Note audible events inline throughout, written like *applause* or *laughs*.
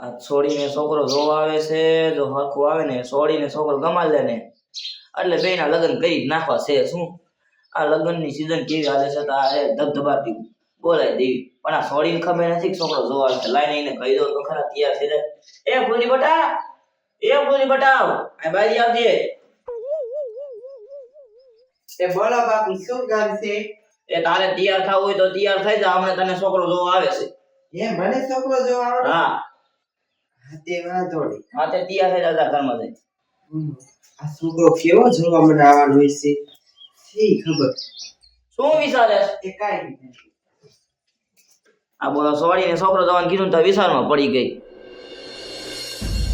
આ છોડીને છોકરો જોવા આવે છે જો હરખું આવે ને છોડીને છોકરો ગમાડી લે ને. એટલે બેના લગ્ન કરી નાખવા છે શું? આ લગ્નની સિઝન કેવી હાલે છે તો એ ધબધબાટી બોલાય દેવી. પણ આ છોડીને ખબર નથી છોકરો જોવા આવે છે. લાઈને એને કહી દો તો ખરા તૈયાર થઈ જાય એ ભૂલી બટા! એ ભૂલી બટાવ આ ભાઈ આવજે. એ બોલો બાપુ શું કામ છે? એ તારે તૈયાર થવું હોય તો તૈયાર થઈ જા હમણાં તને છોકરો જોવા આવે છે. એ મને છોકરો જોવા આવે હા. હા તે ઘરમાં આ છોકરો કેવો જોવા મને આવવાનો હોય છે? શી ખબર? શું વિચારે એ કાંઈ આ બોલો સોડીને છોકરો જવાનું કીધું તો વિચારમાં પડી ગઈ.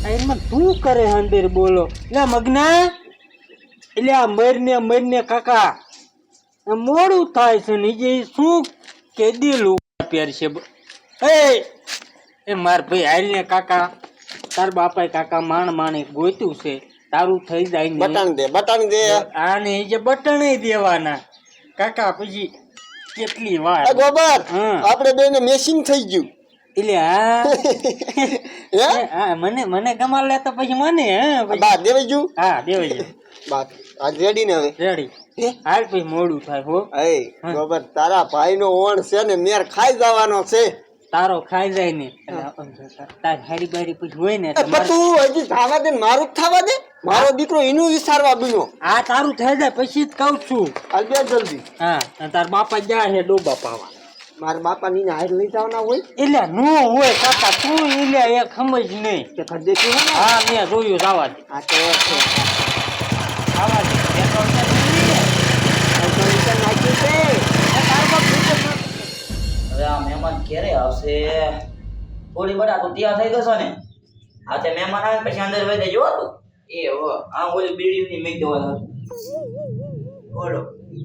એમાં તું કરે હંડેર બોલો. એટલે મગના. એટલે આ મરને મરને કાકા. મોડું થાય છે ને જે શું કે દિલું પહેરશે છે એ એ માર ભાઈ હારીને કાકા. તાર બાપાએ કાકા માણ માણે ગોત્યું છે તારું થઈ જાય ને. બટન દે બટન દે. આને જે બટણે દેવાના. કાકા પછી કેટલી વાર. ગોબર. આપણે બેને મેસિંગ થઈ ગયું. એટલે હા? *laughs* હે મને મને ગમાડ લે તો પછી મને હા બા દેવાઈ ગયું? હા દેવાય બા આ રેડી ને હવે? રેડી હાલ પછી મોડું થાય હો. એ ગોબર તારા ભાઈ નો ઓણ છે ને મેર ખાઈ જવાનો છે. તારો ખાઈ જાય ને. તાર હારી બેરી પછી હોય ને તું હજી થવા દે મારું થવા દે? મારો દીકરો એનું વિચારવા બીજો. આ તારું થઈ જાય પછી જ કહું છું. હાલ જલ્દી. હા તાર બાપા જાય હે ડોબા પાવા. મારા બાપા ની હાર લઈ જવાના હોય? એટલે નો હોય કાકા તું એટલે એ સમજ નહીં. કે ખર દેખ્યું હા મેં જોયું જવા દે. આ તો છે. ક્યારે થોડી બટા તું તૈયાર થઈ ગયો ને. આ તે મહેમાન આવે પછી અંદર વહી દેજો હો તું. એ હો આ ઓલી બીડી મેં દેવા બોલો.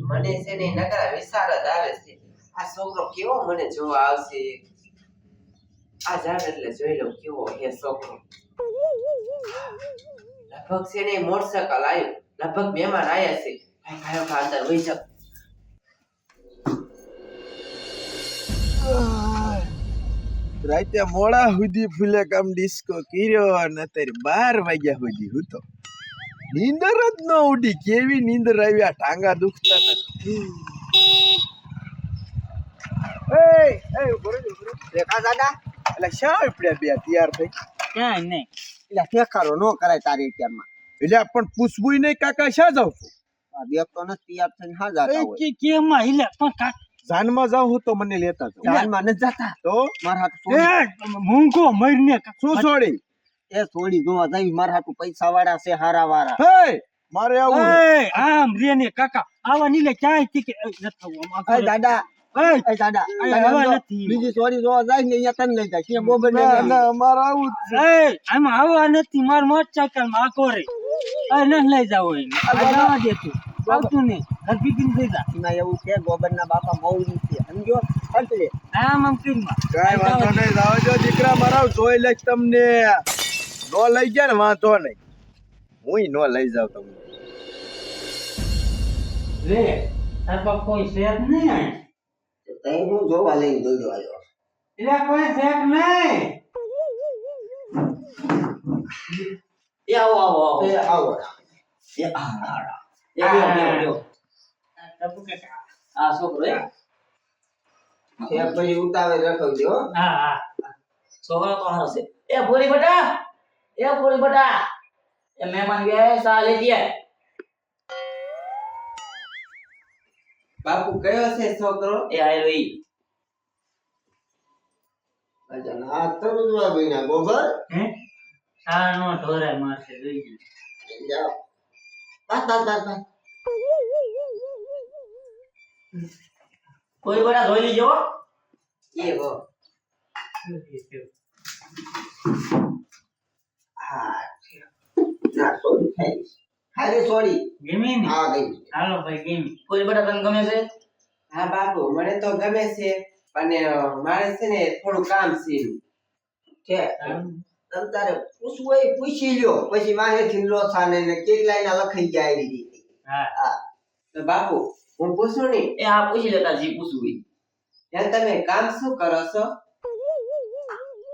મને છે ને નકરા વિચાર જ આવે છે. આ છોકરો કેવો મને જોવા આવશે? આ જાણ એટલે જોઈ લઉં કેવો હે છોકરો. લગભગ છે ને મોટરસાયકલ આવ્યું લગભગ મહેમાન આવ્યા છે. ભાઈ ભાઈ ભાઈ અંદર વહી જાવ રાતે મોડા સુધી ફૂલે કામ ડિસ્કો કર્યો અને અત્યારે બાર વાગ્યા સુધી હું તો નીંદર જ ન ઉડી. કેવી નીંદર આવી? આ ટાંગા દુખતા પણ પૂછવું નહીં કાકા શા જાવ છું? દેખતો નથી તૈયાર થઈને હા કે કેમાં પણ કાકા જાનમાં જાઉં હું તો મને લેતા જાનમાં ન જાતા? તો? મારા હાથ એ મૂંગો મરીને શું છોડી એ છોડી જોવા જાય મારા હાથ પૈસા વાળા છે હારા વાળા હે મારે આવું એ આમ રે ને કાકા. આવા નીલે ક્યાંય ટીકે ન થવું આવું, આમ એ દાદા. એ, દાદા. નથી. બીજી છોડી જોવા જાય ને અહીંયા તને લઈ જાય. ત્યાં બોબર ને અમારે આવું એ, આમાં આવવા નથી. માર મોટરસાયકલમાં આખો રે. એ ન લઈ જાવ હોય આ જવા દે તું. આવતું નહીં. થઈ જા. એમાં એવું છે ગોબરના બાપા મૌલી છે. સમજો? એટલે આમ આમ કરીને કાંઈ વાંધો નહીં જાવ જો દીકરા મારા જોઈ લઈશ તમને. નો લઈ ગયા ને વાંધો નહીં. હું નો લઈ જાવ તમને. રે તાર બાપ કોઈ શેક નહીં આય? તઈ હું જોવા લઈને જોજો આવ્યો. એટલે કોઈ શેક નહીં. એ આવો આવો આવો. એ આવો. એ આ આ, એ આવો કાકા. આ છોકરો એ? એ પછી ઉતાવે રખવજો હા. હા છોકરો તો હારો છે. એ ભૂરી બટા એ ભૂરી બટા. એ મહેમાન ગયા સા લેતી બાપુ કયો છે છોકરો? એ આયરો ઈ. તરું જોવા બન્યા ગોબર? હે? આ નો ઢોરે મારશે જોઈ બસ બસ બસ કોઈ બટા ધોઈ લીજો. હા સોરી થઈ હારે સોરી. ગમી ને? હા ગઈ. હાલો ભાઈ ગમી. કોઈ બટા તને ગમે છે? હા બાપુ મને તો ગમે છે અને મારે છે ને થોડું કામ છે. તમ તારે પૂછવું હોય એ પૂછી લ્યો. પછી માહેથી લોસા ને ને કેટલાય ના લખાઈ જાય હા. હા. બાપુ હું પૂછું ને એ આ પૂછી લેતા જી પૂછું ઈ. ત્યાં તમે કામ શું કરો છો?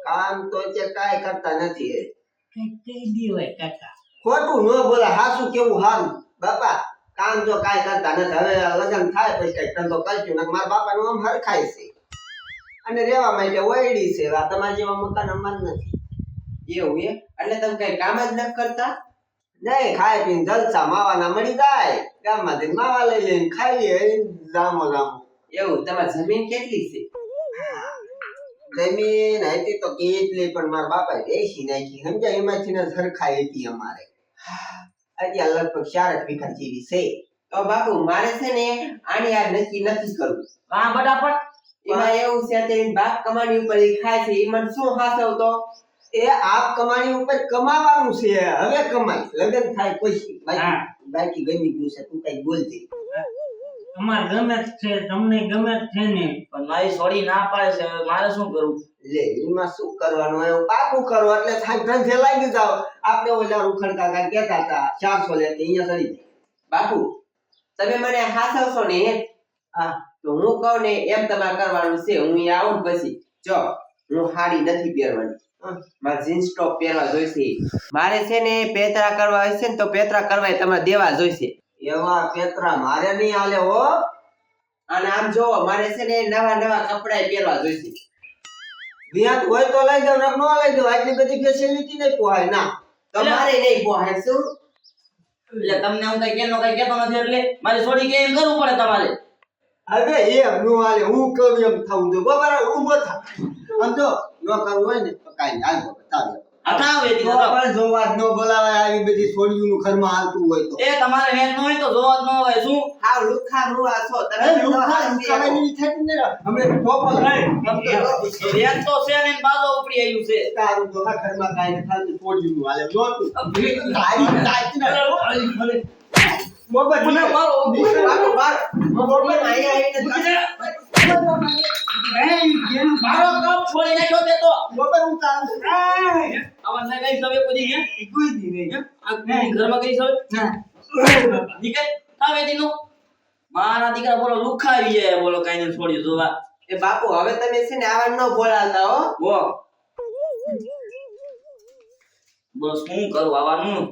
કામ તો છે કાઈ કરતા નથી કઈ કઈ દી હોય કાકા. ખોટું ન બોલે હાસું કેવું હારું? બાપા કામ તો કાઈ કરતા નથી. હવે લગ્ન થાય પછી કઈ ધંધો કરજો ને મારા બાપાનું આમ હરખાય છે. અને રહેવા માટે વયડી છે આ તમારા જેવા મકાન અમાર નથી. એવું એ એટલે તમે કઈ કામ જ ન કરતા? નહીં ખાય પીને જલસા માવાના મળી જાય. ગામમાંથી માવા લઈ લઈને ખાઈ લે જામો જામો એવું? તમારી જમીન કેટલી છે? જમીન હતી તો કેટલી પણ મારા બાપા એસી નાખી. સમજ્યા? એમાંથી ને સરખાઈ હતી અમારે. અત્યારે લગભગ ચાર જ વીઘા જેવી છે. તો બાપુ મારે છે ને આની આ નક્કી નથી કરવું. હા ફટાફટ એમાં એવું છે કે બાપ કમાણી ઉપર ખાય છે. એમાં શું શું હાસવતો એ આપ કમાણી ઉપર કમાવાનું છે હવે કમાય. લગન થાય પછી. બાકી બાકી ગમી ગયું છે તું કઈ બોલજે અમાર ગમે જ છે તમને ગમે જ છે ને. પણ મારી સોડી ના પાડે છે મારે શું કરવું લે એમાં શું કરવાનું? એવું પાકું કરો એટલે થાય ધંધે લાગી જાવ આપણે ઓલા રૂખડ કાકા કહેતા હતા ચારસો લે અહીંયા ચડી બાપુ તમે મને હાસવશો ને? હા. તો હું કહું ને એમ તમારે કરવાનું છે હું અહીંયા આવું પછી. જો હું હાડી નથી પહેરવાની. મારે જીન્સ ટોપ પહેરવા જોઈશે. મારે છે ને પેતરા કરવા હશે ને તો પેતરા કરવા તમારે દેવા જોઈશે. એવા પેતરા મારે નહીં હાલે હો. અને આમ જો મારે છે ને નવા નવા કપડા પહેરવા જોઈશે. વ્યાજ હોય તો લઈ દઉં ન લઈ દઉં આટલી બધી ફેસિલિટી નહીં પોહાય ના. તમારે મારે નહીં પોહાય શું? એટલે તમને હું કઈ કેનો કઈ કેતો નથી એટલે મારે સોડી કે એમ કરવું પડે તમારે. હવે એમ નું હાલે હું કહું એમ થવું જો બરાબર ઊભો થા. આમ જો ન કરવું હોય ને તો કાંઈ હાલ બતાવે હટાવે તો પણ જોવાત નો ન બોલાવાય આવી બધી છોડીયું નું ઘરમાં હાલતું હોય તો. એ તમારે વેચ નો હોય તો જોવાત નો હોય શું? હા લુખા રૂવા છો તમે લુખા હાથ લુખા દેવો. એની થતી ને હમણે ટોપલ વેચ તો છે ને બાજો ઉપડી આવ્યું છે. તારું તો હા ઘરમાં કાઈ ને ખાલી છોડીયું નું હાલે. જો તું. તારી તારી ને. મોબાઈલ મને મારો બાપુ, બાપુ, એમ અહીંયા આવીને મારો કપ છોડી નાખ્યો તે તો મોબાઈલ ઉતાર આવન ના કઈ સવે કોઈ હે કોઈ દી રે આ ઘરમાં કઈ સવે નીકળ આવે દીનો મારા દીકરા બોલો લુખાવી જાય બોલો કઈ ને છોડી જોવા. એ બાપુ હવે તમે છે ને આવા ન બોલાતા હો. બો બોલો શું કરું આવવાનું